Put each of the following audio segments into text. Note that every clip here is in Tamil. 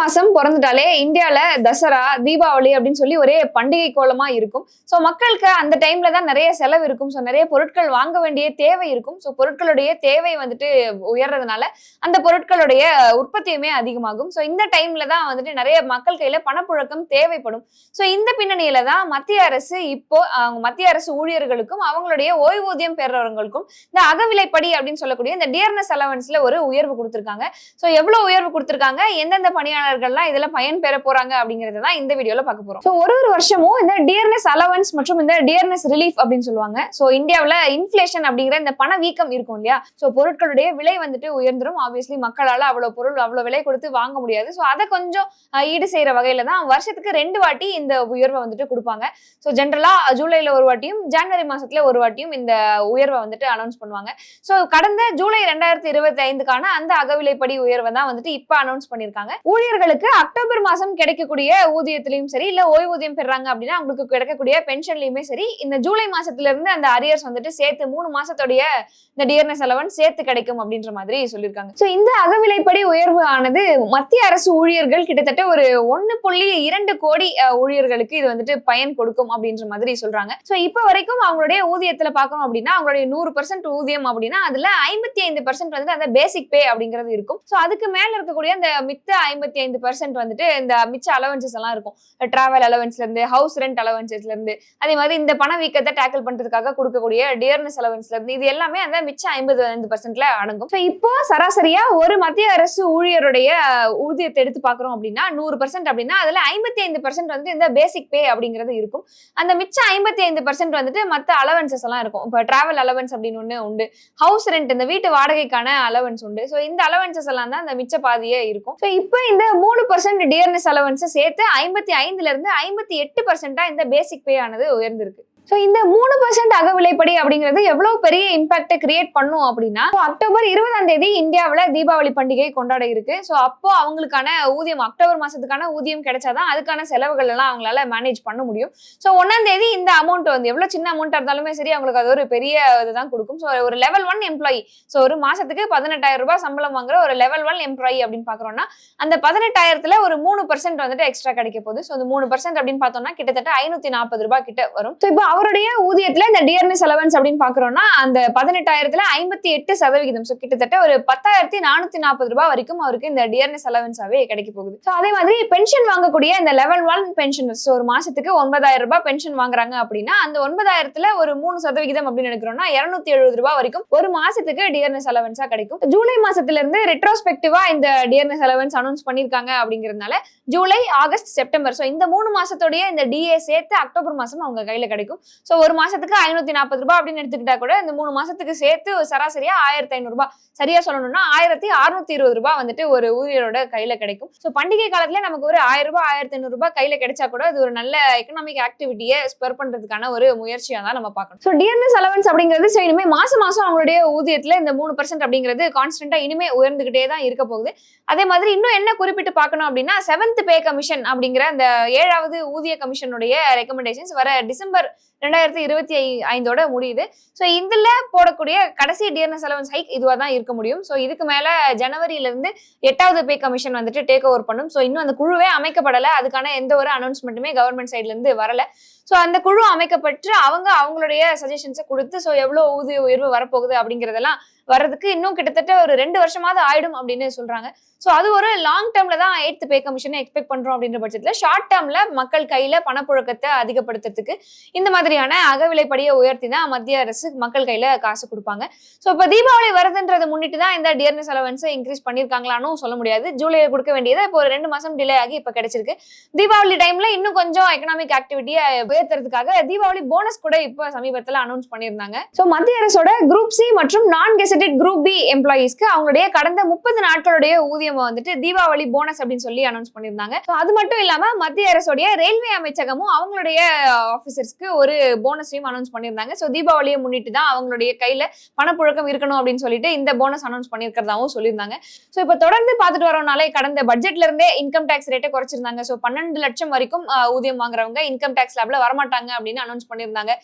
மாசம் பிறந்துட்டாலே இந்தியால தசரா தீபாவளி அப்படின்னு சொல்லி ஒரே பண்டிகை கோலமா இருக்கும். ஸோ மக்களுக்கு அந்த டைம்ல தான் நிறைய செலவு இருக்கும். ஸோ நிறைய பொருட்கள் வாங்க வேண்டிய தேவை இருக்கும். ஸோ பொருட்களுடைய தேவை வந்துட்டு உயர்றதுனால அந்த பொருட்களுடைய உற்பத்தியுமே அதிகமாகும். ஸோ இந்த டைம்ல தான் வந்துட்டு நிறைய மக்கள் கையில பணப்புழக்கம் தேவைப்படும். ஸோ இந்த பின்னணியில தான் மத்திய அரசு இப்போ மத்திய அரசு ஊழியர்களுக்கும் அவங்களுடைய ஓய்வூதியம் பெறுறவங்களுக்கும் இந்த அகவிலைப்படி அப்படின்னு சொல்லக்கூடிய இந்த டியர்னஸ் அலவன்ஸ்ல ஒரு உயர்வு கொடுத்துருக்காங்க. ஸோ எவ்வளவு உயர்வு கொடுத்துருக்காங்க? எந்தெந்த பணியாளர்கள்லாம் இதுல பயன் பெற போறாங்க அப்படிங்கறத தான் இந்த வீடியோல பார்க்க போறோம். ஸோ ஒரு ஒரு வருஷமும் இந்த டியர்னஸ் அலவன்ஸ் மற்றும் இந்த டியர்னஸ் ரிலீஃப் அப்படின்னு சொல்லுவாங்க. ஸோ இந்தியாவில் இன்ஃபிளேஷன் அப்படிங்கிற இந்த பண வீக்கம் இருக்கும் இல்லையா? ஸோ பொருட்களுடைய விலை வந்துட்டு உயர்ந்துடும் ஆப்வியஸ்லி மக்களால அவ்வளவு பொருள் அவ்வளோ விலை கொடுத்து வாங்க முடியாது. ஸோ அதை கொஞ்சம் ஈடு செய்யற வகையில் தான் வருஷத்துக்கு ரெண்டு வாட்டி இந்த உயர்வை வந்துட்டு கொடுப்பாங்க. ஸோ ஜென்ரலா ஜூலைல ஒரு வாட்டியும் ஜனவரி மாசத்துல ஒரு வாட்டியும் இந்த உயர்வை வந்துட்டு அனௌன்ஸ் பண்ணுவாங்க. ஸோ கடந்த ஜூலை ரெண்டாயிரத்தி இருபத்தி ஐந்துக்கான அந்த அகவிலைப்படி உயர்வை தான் வந்துட்டு இப்ப அனௌன்ஸ் பண்ணிருக்காங்க. ஊழியர்களுக்கு அக்டோபர் மாசம் கிடைக்கக்கூடிய ஊதியத்திலையும் சரி இல்ல ஓய்வூதியம் பெறாங்க அப்படின்னா அவங்களுக்கு கிடைக்கக்கூடிய பென்ஷன்லயுமே சரி இந்த ஜூலை மாசத்துல இருந்து அந்த அரியர்ஸ் வந்துட்டு சேர்த்து மூணு மாசத்துடைய இந்த டியர்னஸ் அலவன் சேர்த்து கிடைக்கும் அப்படின்ற மாதிரி சொல்லியிருக்காங்க. ஸோ இந்த அகவிலைப்படி உயர்வு ஆனது மத்திய அரசு ஊழியர்கள் கிட்டத்தட்ட ஒரு ஒன்னு புள்ளி இரண்டு கோடி ஊழியர்களுக்கு இது வந்துட்டு பயன் கொடுக்கும் அப்படின்ற மாதிரி சொல்றாங்க. ஸோ இப்போ வரைக்கும் அவங்களுடைய ஊதியத்துல பார்க்கணும் அப்படின்னா அவங்களுடைய நூறு பர்சன்ட் ஊதியம் அப்படின்னா அதுல ஐம்பத்தி ஐந்து பர்சன்ட் வந்துட்டு அந்த பேசிக் பே அப்படிங்கிறது இருக்கும். ஸோ அதுக்கு மேல இருக்கக்கூடிய அந்த மித்த ஐம்பத்தி ஐந்து பர்சன்ட் வந்துட்டு இந்த மிச்ச அலவன்சஸ் எல்லாம் இருக்கும். டிராவல் அலவன்ஸ்ல இருந்து ஹவுஸ் ரெண்ட் அலவன்சஸ்ல இருந்து அதே மாதிரி இந்த பண வீக்கத்தை டேக்கிள் பண்றதுக்காக கொடுக்கக்கூடிய டியர்னஸ் அலவன்ஸ்ல இருந்து இது எல்லாமே அந்த மிச்ச ஐம்பது ஐந்து பர்சன்ட்ல அடங்கும். ஸோ இப்போ சராசரியா ஒரு மத்திய அரசு ஊழியருடைய ஊதியத்தை எடுத்து பாக்குறோம் அப்படின்னா நூறு பர்சன்ட் அப்படின்னா அதுல ஐம்பத்தி ஐந்து பர்சன்ட் வந்துட்டு இந்த பேசிக் பே அப்படிங்கிறது இருக்கும். அந்த மிச்ச ஐம்பத்தி ஐந்து பர்சன்ட் வந்துட்டு மற்ற அலவன்சஸ் எல்லாம் இருக்கும். இப்போ டிராவல் அலவன்ஸ் அப்படின்னு ஒன்று உண்டு. ஹவுஸ் ரெண்ட் இந்த வீட்டு வாடகைக்கான அலவன்ஸ் உண்டு. ஸோ இந்த அலவன்சஸ் எல்லாம் தான் அந்த மிச்ச பாதியே இருக்கும். ஸோ இப்போ இந்த மூணு பர்சன்ட் டியர்னஸ் அலவன்ஸை சேர்த்து ஐம்பத்தி ஐந்துல இருந்து ஐம்பத்தி எட்டு பர்சன்டா இந்த பேசிக் பே ஆனது உயர்ந்திருக்கு. ஸோ இந்த மூணு பர்சன்ட் அகவிலைப்படி அப்படிங்கிறது எவ்வளோ பெரிய இம்பாக்டை கிரியேட் பண்ணும் அப்படின்னா அக்டோபர் இருபதாம் தேதி இந்தியாவில் தீபாவளி பண்டிகை கொண்டாட இருக்கு. ஸோ அப்போ அவங்களுக்கான ஊதியம் அக்டோபர் மாசத்துக்கான ஊதியம் கிடைச்சாதான் அதுக்கான செலவுகள் எல்லாம் அவங்களால மேனேஜ் பண்ண முடியும். ஸோ ஒன்னாம் தேதி இந்த அமௌண்ட் வந்து எவ்வளோ சின்ன அமௌண்ட்டாக இருந்தாலுமே சரி அவங்களுக்கு அது ஒரு பெரிய இதுதான் கொடுக்கும். ஸோ ஒரு லெவல் ஒன் எம்ப்ளாயி ஸோ ஒரு மாசத்துக்கு பதினெட்டாயிரம் ரூபாய் சம்பளம் வாங்குற ஒரு லெவல் ஒன் எம்ப்ளாயி அப்படின்னு பார்க்குறோம்னா அந்த பதினெட்டாயிரத்துல ஒரு மூணு பர்சன்ட் வந்துட்டு எக்ஸ்ட்ரா கிடைக்க போகுது. ஸோ அந்த மூணு பர்சன்ட் அப்படின்னு பார்த்தோம்னா கிட்டத்தட்ட ஐநூத்தி நாற்பது ரூபாய் கிட்ட வரும். ஸோ இப்போ அவருடைய ஊதியத்துல இந்த டியர்னஸ் அலவன்ஸ் அப்படின்னு பாக்குறோம்னா அந்த பதினெட்டாயிரத்துல ஐம்பத்தி எட்டு சதவிகிதம். ஸோ கிட்டத்தட்ட ஒரு பத்தாயிரத்தி நானூத்தி நாற்பது ரூபாய் வரைக்கும் அவருக்கு இந்த டியர்னஸ் அலவன்ஸாவே கிடைக்க போகுது. ஸோ அதே மாதிரி பென்ஷன் வாங்கக்கூடிய இந்த லெவல் ஒன் பென்ஷன் ஸோ ஒரு மாசத்துக்கு ஒன்பதாயிரம் ரூபாய் பென்ஷன் வாங்குறாங்க அப்படின்னா அந்த ஒன்பதாயிரத்துல ஒரு மூணு சதவிகிதம் அப்படின்னு எடுக்கிறோம்னா இருநூத்தி எழுபது ரூபாய் வரைக்கும் ஒரு மாசத்துக்கு டியர்னஸ் அலவன்ஸா கிடைக்கும். ஜூலை மாசத்துல இருந்து ரெட்ரோஸ்பெக்டிவா இந்த டியர்னஸ் அலவன்ஸ் அனௌன்ஸ் பண்ணிருக்காங்க அப்படிங்கறதுனால ஜூலை ஆகஸ்ட் செப்டம்பர் ஸோ இந்த மூணு மாசத்துடைய இந்த டிஏ சேர்த்து அக்டோபர் மாசம் அவங்க கையில கிடைக்கும். ஸோ ஒரு மாசத்துக்கு ஐநூத்தி நாற்பது ரூபாய் அப்படின்னு எடுத்துக்கிட்டா கூட இந்த மூணு மாசத்துக்கு சேர்த்து சராசரியா ஆயிரத்தி ஐநூறு சரியா சொல்லணும்னா ஆயிரத்தி அறுநூத்தி இருபது ரூபாய் வந்துட்டு ஒரு ஊழியரோட கையில கிடைக்கும். ஸோ பண்டிகை காலத்துல நமக்கு ஒரு ஆயிரம் ரூபாய் ஆயிரத்தி ஐநூறு ரூபாய் கையில கிடைச்சா கூட இது ஒரு நல்ல எக்கனாமிக் ஆக்டிவிட்டியை ஸ்பெர் பண்றதுக்கான ஒரு முயற்சியா தான் நம்ம பார்க்கணும். ஸோ டிஎன்எஸ் அலவன்ஸ் அப்படிங்கிறது ஸோ இனிமே மாசம் மாசம் அவங்களுடைய ஊதியத்துல இந்த மூணு பர்சன்ட் அப்படிங்கிறது கான்ஸ்டன்டா இனிமே உயர்ந்துகிட்டே தான் இருக்க போகுது. அதே மாதிரி இன்னும் என்ன குறிப்பிட்டு பார்க்கணும் அப்படின்னா செவன்த் பே கமிஷன் அப்படிங்கிற அந்த ஏழாவது ஊதிய கமிஷனுடைய ரெக்கமெண்டேஷன்ஸ் வர டிசம்பர் ரெண்டாயிரத்தி இருபத்தி ஐ- ஐந்தோட முடியுது. ஸோ இதில் போடக்கூடிய கடைசி டியர்னஸ் அலவன்ஸ் ஹைக் இதுவாக தான் இருக்க முடியும். ஸோ இதுக்கு மேலே ஜனவரியில இருந்து எட்டாவது பே கமிஷன் வந்துட்டு டேக் ஓவர் பண்ணும். ஸோ இன்னும் அந்த குழுவே அமைக்கப்படலை. அதுக்கான எந்த ஒரு அனௌன்ஸ்மெண்ட்டுமே கவர்மெண்ட் சைட்லேருந்து வரலை வரல. ஸோ அந்த குழு அமைக்கப்பட்டு அவங்க அவங்களுடைய சஜஷன்ஸை கொடுத்து ஸோ எவ்வளோ ஊதிய உயர்வு வரப்போகுது அப்படிங்கிறதெல்லாம் வர்றதுக்கு இன்னும் கிட்டத்தட்ட ஒரு ரெண்டு வருஷமாவது ஆயிடும் அப்படின்னு சொல்றாங்க. ஸோ அது ஒரு லாங் டேர்ம்ல தான் எய்த் பே கமிஷனை எக்ஸ்பெக்ட் பண்றோம் அப்படின்ற பட்சத்தில் ஷார்ட் டேர்ம்ல மக்கள் கையில பணப்புழக்கத்தை அதிகப்படுத்துறதுக்கு இந்த மாதிரியான அகவிலைப்படியை உயர்த்தி தான் மத்திய அரசு மக்கள் கையில காசு கொடுப்பாங்க. ஸோ இப்போ தீபாவளி வருதுன்றதை முன்னிட்டு தான் இந்த டியர்னஸ் அலவன்ஸை இன்க்ரீஸ் பண்ணியிருக்காங்களான்னு சொல்ல முடியாது. ஜூலையில் கொடுக்க வேண்டியது இப்போ ஒரு ரெண்டு மாசம் டிலே ஆகி இப்போ கிடைச்சிருக்கு. தீபாவளி டைம்ல இன்னும் கொஞ்சம் எக்கனாமிக் ஆக்டிவிட்டியை உயர்த்துறதுக்காக தீபாவளி போனஸ் கூட இப்போ சமீபத்தில் அனௌன்ஸ் பண்ணியிருந்தாங்க. ஸோ மத்திய அரசோட குரூப் சி மற்றும் நான் கெசட்டட் குரூப் பி எம்ப்ளாயீஸ்க்கு அவங்களுடைய கடந்த முப்பது நாட்களுடைய ஊதியம் வந்துட்டு தீபாவளி போனஸ் அப்படின்னு சொல்லி அனௌன்ஸ் பண்ணியிருந்தாங்க. அது மட்டும் இல்லாம மத்திய அரசுடைய ரயில்வே அமைச்சகமும் அவங்களுடைய ஆஃபீஸர்ஸ்க்கு ஒரு போனஸையும் அனௌன்ஸ் பண்ணியிருந்தாங்க. ஸோ தீபாவளியை முன்னிட்டு தான் அவங்களுடைய கையில பணப்புழக்கம் இருக்கணும் அப்படின்னு சொல்லிட்டு இந்த போனஸ் அனௌன்ஸ் பண்ணியிருக்கிறதாவும் சொல்லியிருந்தாங்க. ஸோ இப்போ தொடர்ந்து பார்த்துட்டு வரோம்னாலே கடந்த பட்ஜெட்ல இருந்தே இன்கம் டேக்ஸ் ரேட்டை குறைச்சிருந்தாங்க. ஸோ பன்னெண்டு லட்சம் வரைக்கும் ஊதியம் வாங்குறவங்க இன்கம் டேக்ஸ் லேப்ல வரமாட்டாங்க அப்படின்னு அனௌன்ஸ் பண்ணியிருந்தாங்க.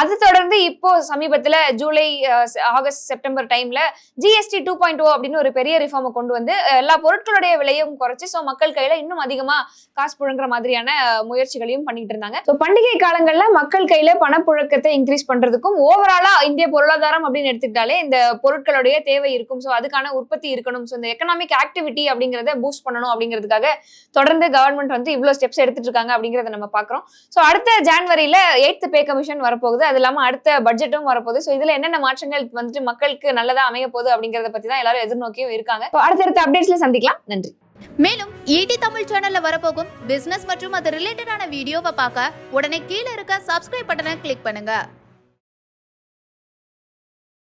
அது தொடர்ந்து இப்போ சமீபத்தில் ஜூலை ஆகஸ்ட் செப்டம்பர் டைம் டைம்ல ஜிஎஸ்டி டூ பாயிண்ட் ஓ அப்படின்னு ஒரு பெரிய ரிஃபார்மை கொண்டு வந்து எல்லா பொருட்களுடைய விலையும் குறைச்சு ஸோ மக்கள் கையில இன்னும் அதிகமா காசு புழங்குற மாதிரியான முயற்சிகளையும் பண்ணிட்டு இருந்தாங்க. ஸோ பண்டிகை காலங்கள்ல மக்கள் கையில பணப்புழக்கத்தை இன்க்ரீஸ் பண்றதுக்கும் ஓவராலா இந்திய பொருளாதாரம் அப்படின்னு எடுத்துக்கிட்டாலே இந்த பொருட்களுடைய தேவை இருக்கும். ஸோ அதுக்கான உற்பத்தி இருக்கணும். ஸோ இந்த எக்கனாமிக் ஆக்டிவிட்டி அப்படிங்கிறத பூஸ்ட் பண்ணணும் அப்படிங்கிறதுக்காக தொடர்ந்து கவர்மெண்ட் வந்து இவ்வளோ ஸ்டெப்ஸ் எடுத்துட்டு இருக்காங்க அப்படிங்கிறத நம்ம பாக்குறோம் ஸோ அடுத்த ஜான்வரியில் எயித்து பே கமிஷன் வரப்போகுது. அது இல்லாமல் அடுத்த பட்ஜெட்டும் வரப்போகுது. ஸோ இதில் என்னென்ன மாற்றங்கள் வந்துட்டு மக்களுக்கு நல்லதா அமைய போகுது அப்படிங்கறத பத்தி தான் எல்லாரும் எதிர்நோக்கியும் இருக்காங்க. அடுத்தடுத்த அப்டேட்ஸ்ல சந்திக்கலாம். நன்றி. மேலும் ஈடி தமிழ் சேனல்ல வரப்போகும் பிசினஸ் மற்றும் அது ரிலேட்டடான வீடியோவை பார்க்க உடனே கீழே இருக்க சப்ஸ்கிரைப் பட்டனை கிளிக் பண்ணுங்க.